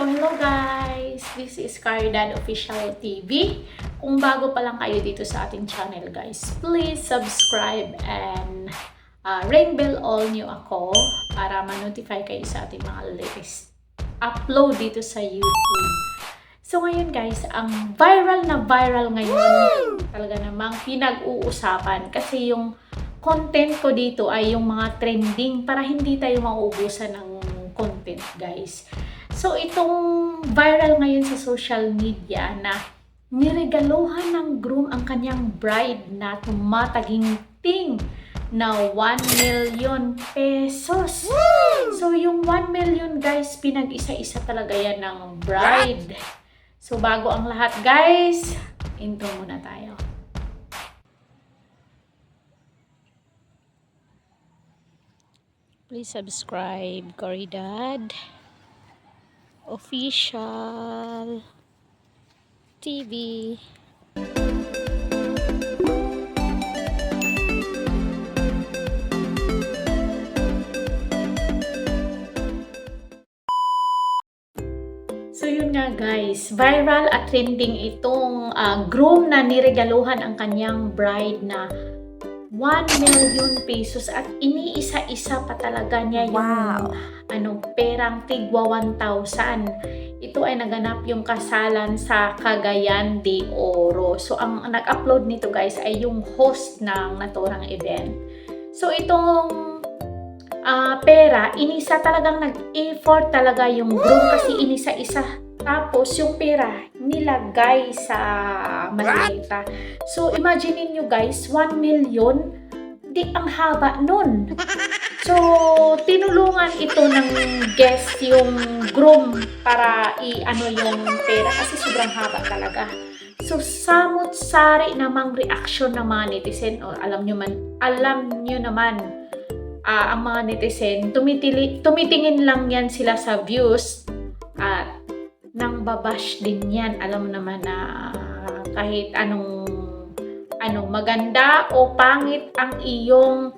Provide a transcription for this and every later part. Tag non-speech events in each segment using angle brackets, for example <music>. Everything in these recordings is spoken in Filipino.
So, hello guys! This is Cardad Official TV. Kung bago pa lang kayo dito sa ating channel guys, please subscribe and uh, ring bell all nyo ako para ma-notify kayo sa ating mga latest upload dito sa YouTube. So ngayon guys, ang viral na viral ngayon talaga namang pinag-uusapan kasi yung content ko dito ay yung mga trending para hindi tayo mauubusan ng content guys. So itong viral ngayon sa social media na niregaluhan ng groom ang kanyang bride na tumataginting na 1 million pesos. So yung 1 million guys, pinag-isa-isa talaga yan ng bride. So bago ang lahat guys, intro muna tayo. Please subscribe, Coridad Official TV. So yun nga guys, viral at trending itong ah, groom na niregaluhan ang kanyang bride na 1 million pesos at iniisa-isa pa talaga niya yung Wow. ano, perang tigwa 1,000. Ito ay naganap yung kasalan sa Cagayan de Oro. So, ang nag-upload nito guys ay yung host ng naturang event. So, itong ah, pera, inisa talagang nag-effort talaga yung groom kasi inisa-isa. Tapos, yung pera, nilagay sa maleta. So, imagine niyo guys, 1 million, di ang haba nun. <laughs> So, tinulungan ito ng guest yung groom para i-ano yung pera kasi sobrang haba talaga. So, samot-sari namang reaction ng mga netizen o alam nyo man, alam nyo naman ah, ang mga netizen, tumitili, tumitingin lang yan sila sa views at nang babash din yan. Alam mo naman na kahit anong ano maganda o pangit ang iyong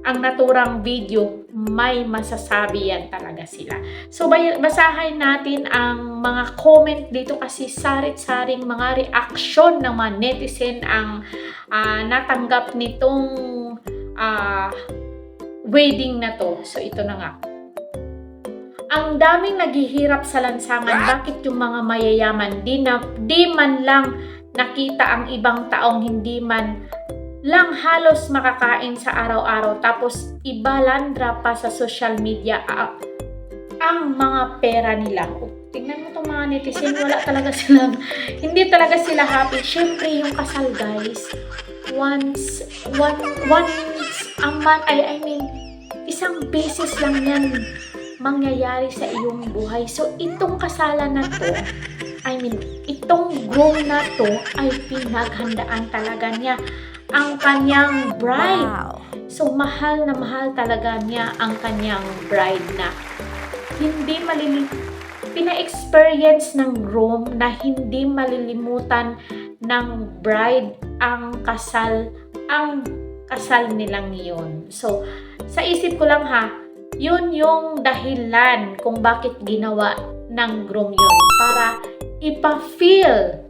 ang naturang video, may masasabi yan talaga sila. So, basahin natin ang mga comment dito kasi sarit-saring mga reaction ng mga netizen ang ah, natanggap nitong ah, wedding na to. So, ito na nga. Ang daming naghihirap sa lansangan, bakit yung mga mayayaman di, na, di man lang nakita ang ibang taong hindi man lang halos makakain sa araw-araw tapos ibalandra pa sa social media a- ang mga pera nila. O, tingnan mo itong mga netizen, wala talaga silang, hindi talaga sila happy. Siyempre yung kasal guys, once, one, once a month, ay, I mean, isang beses lang yan mangyayari sa iyong buhay. So, itong kasalan na to, I mean, itong groom na to ay pinaghandaan talaga niya ang kanyang bride. Wow. So, mahal na mahal talaga niya ang kanyang bride na hindi malili pina-experience ng groom na hindi malilimutan ng bride ang kasal ang kasal nilang yun. So, sa isip ko lang ha, yun yung dahilan kung bakit ginawa ng groom yun para ipa-feel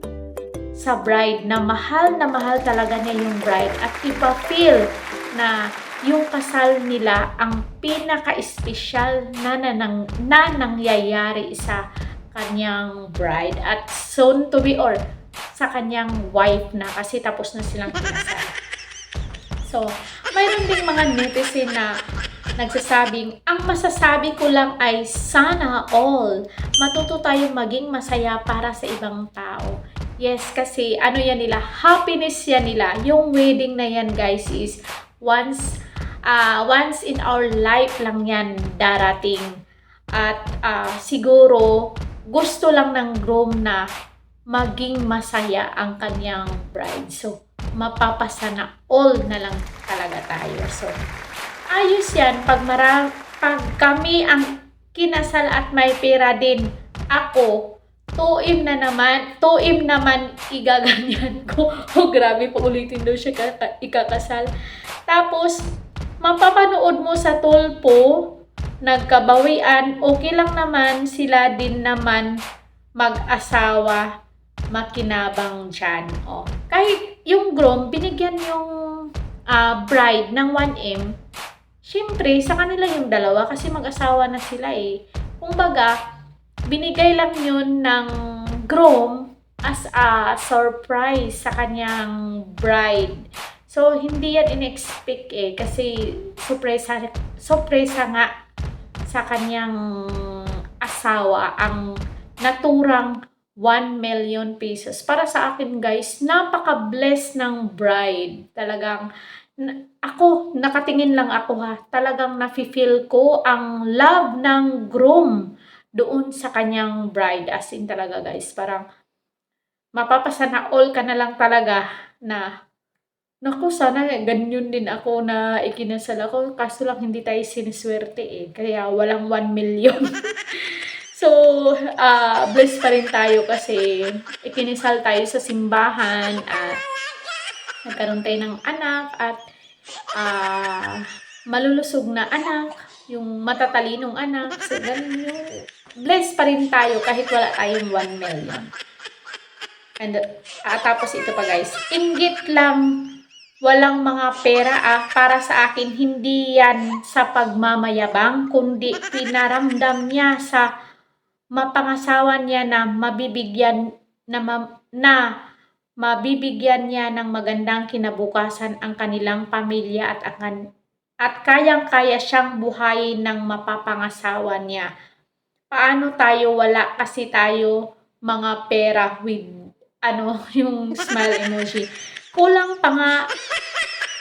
sa bride na mahal na mahal talaga niya yung bride at ipa-feel na yung kasal nila ang pinaka-espesyal na, na, na, na nangyayari sa kanyang bride at soon to be or sa kanyang wife na kasi tapos na silang kinasal. So, mayroon ding mga netizen na nagsasabing, ang masasabi ko lang ay sana all matuto tayong maging masaya para sa ibang tao. Yes, kasi ano yan nila, happiness yan nila. Yung wedding na yan guys is once ah, once in our life lang yan darating. At ah, siguro gusto lang ng groom na maging masaya ang kanyang bride. So, mapapasana all na lang talaga tayo. So, ayos yan pag, mara, pag kami ang kinasal at may pera din ako, tuim na naman, tuim naman igaganyan <laughs> ko. Oh, grabe, paulitin daw siya kaka- ikakasal. Tapos, mapapanood mo sa tulpo nagkabawian, okay lang naman sila din naman mag-asawa makinabang dyan. O, kahit yung groom, binigyan yung ah, bride ng 1M, syempre, sa kanila yung dalawa kasi mag-asawa na sila eh. Kumbaga, binigay lang yun ng groom as a surprise sa kanyang bride. So, hindi yan in-expect eh. Kasi, surpresa, surpresa nga sa kanyang asawa ang naturang 1 million pesos. Para sa akin guys, napaka-bless ng bride. Talagang, ako, nakatingin lang ako ha. Talagang nafe-feel ko ang love ng groom doon sa kanyang bride. As in talaga guys, parang mapapasana all ka na lang talaga na Naku, sana ganyan din ako na ikinasal ako. Kaso lang hindi tayo siniswerte eh. Kaya walang 1 million. <laughs> so, ah blessed pa rin tayo kasi ikinisal tayo sa simbahan at nagkaroon tayo ng anak at ah malulusog na anak, yung matatalinong anak. So, ganun yung blessed pa rin tayo kahit wala tayong 1 million. And ah, tapos ito pa guys, inggit lang walang mga pera ah, para sa akin hindi yan sa pagmamayabang kundi pinaramdam niya sa mapangasawa niya na mabibigyan na, ma- na mabibigyan niya ng magandang kinabukasan ang kanilang pamilya at ang at kayang-kaya siyang buhayin ng mapapangasawa niya. Paano tayo wala kasi tayo mga pera with ano <laughs> yung smile emoji. Kulang pa nga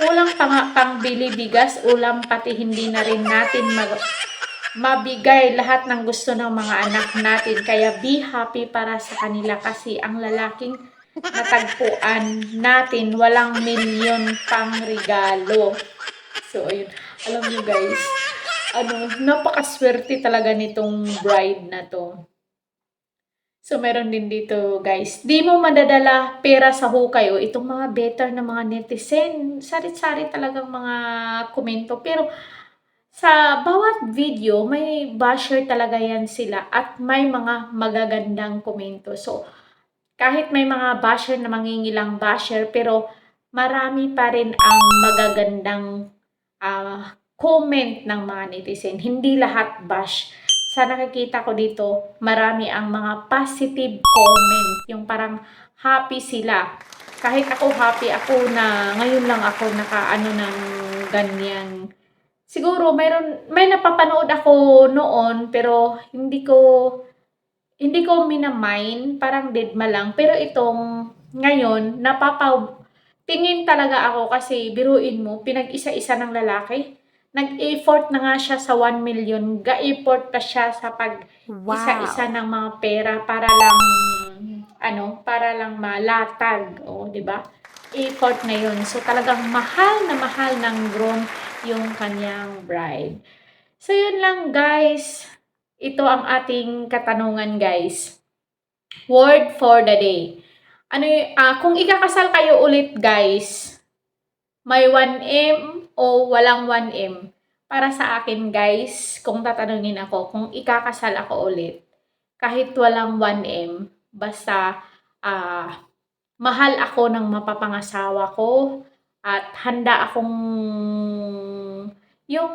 kulang pa nga pang bili bigas, ulam pati hindi na rin natin mag mabigay lahat ng gusto ng mga anak natin. Kaya be happy para sa kanila kasi ang lalaking natagpuan natin walang milyon pang regalo. So, ayun. Alam niyo guys, ano, napakaswerte talaga nitong bride na to. So, meron din dito, guys. Di mo madadala pera sa hukay o itong mga better na mga netizen. Sarit-sari talagang mga komento. Pero, sa bawat video, may basher talaga yan sila at may mga magagandang komento. So, kahit may mga basher na mangingilang basher, pero marami pa rin ang magagandang ah, comment ng mga netizen. Hindi lahat bash sa nakikita ko dito, marami ang mga positive comment. Yung parang happy sila. Kahit ako happy ako na ngayon lang ako nakaano ng ganyan. Siguro mayroon may napapanood ako noon pero hindi ko hindi ko minamind, parang deadma lang. Pero itong ngayon, napapa tingin talaga ako kasi biruin mo, pinag-isa-isa ng lalaki nag-effort na nga siya sa 1 million, ga-effort pa siya sa pag isa-isa ng mga pera para lang ano, para lang malatag, o, di ba? Effort na yun. So talagang mahal na mahal ng groom yung kanyang bride. So yun lang guys. Ito ang ating katanungan guys. Word for the day. Ano ah, kung ikakasal kayo ulit guys, may 1M o walang 1M. Para sa akin guys, kung tatanungin ako, kung ikakasal ako ulit, kahit walang 1M, basta ah, mahal ako ng mapapangasawa ko at handa akong yung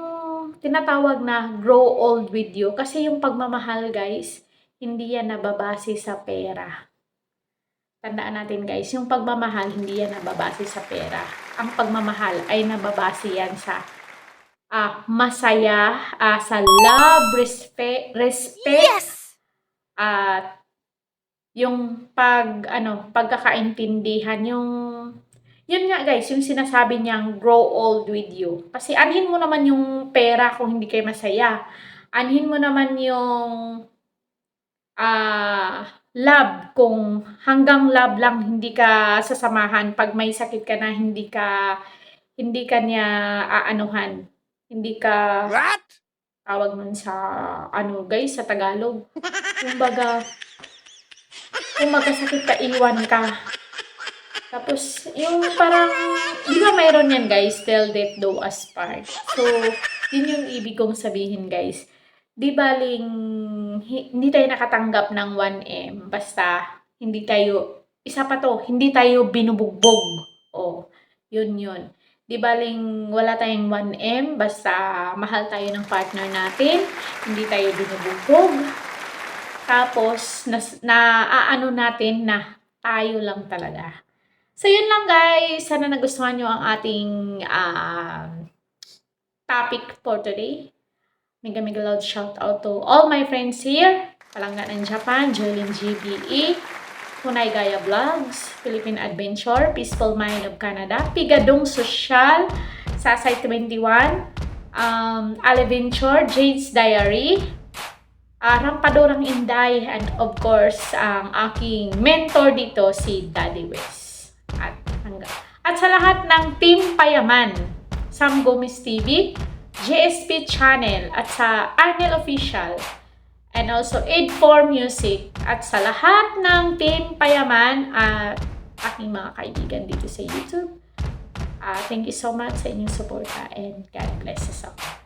tinatawag na grow old with you. Kasi yung pagmamahal guys, hindi yan nababase sa pera. Tandaan natin guys, yung pagmamahal hindi yan nababase sa pera. Ang pagmamahal ay nababase yan sa ah, masaya, ah, sa love, respect, respect, at yung pag ano, pagkakaintindihan, yung yun nga guys, yung sinasabi niyang grow old with you. Kasi anhin mo naman yung pera kung hindi kayo masaya. Anhin mo naman yung ah love kung hanggang love lang hindi ka sasamahan pag may sakit ka na hindi ka hindi ka niya aanuhan hindi ka What? tawag nun sa ano guys sa Tagalog kumbaga kung magkasakit ka iwan ka tapos yung parang di ba mayroon yan guys till death do us part so Yun yung ibig kong sabihin, guys. Di baling hi- hindi tayo nakatanggap ng 1M basta hindi tayo, isa pa to, hindi tayo binubugbog. O, yun yun. Di baling wala tayong 1M basta mahal tayo ng partner natin, hindi tayo binubugbog. Tapos, nas, na aano natin na tayo lang talaga. So, yun lang guys. Sana nagustuhan nyo ang ating um, topic for today. Mega mega loud shout out to all my friends here. Palangga ng Japan, Jolene GBE, Hunay Gaya Vlogs, Philippine Adventure, Peaceful Mind of Canada, Pigadong Social, Sasay 21, um, Aliventure, Jade's Diary, uh, Rampadorang Inday, and of course, ang aking mentor dito, si Daddy Wes. At, hangga. at sa lahat ng Team Payaman, Sam Gomez TV, GSP Channel, at sa Arnel Official, and also Aid4 Music, at sa lahat ng Team Payaman at aking mga kaibigan dito sa YouTube. Uh, thank you so much sa inyong suporta and God bless us all.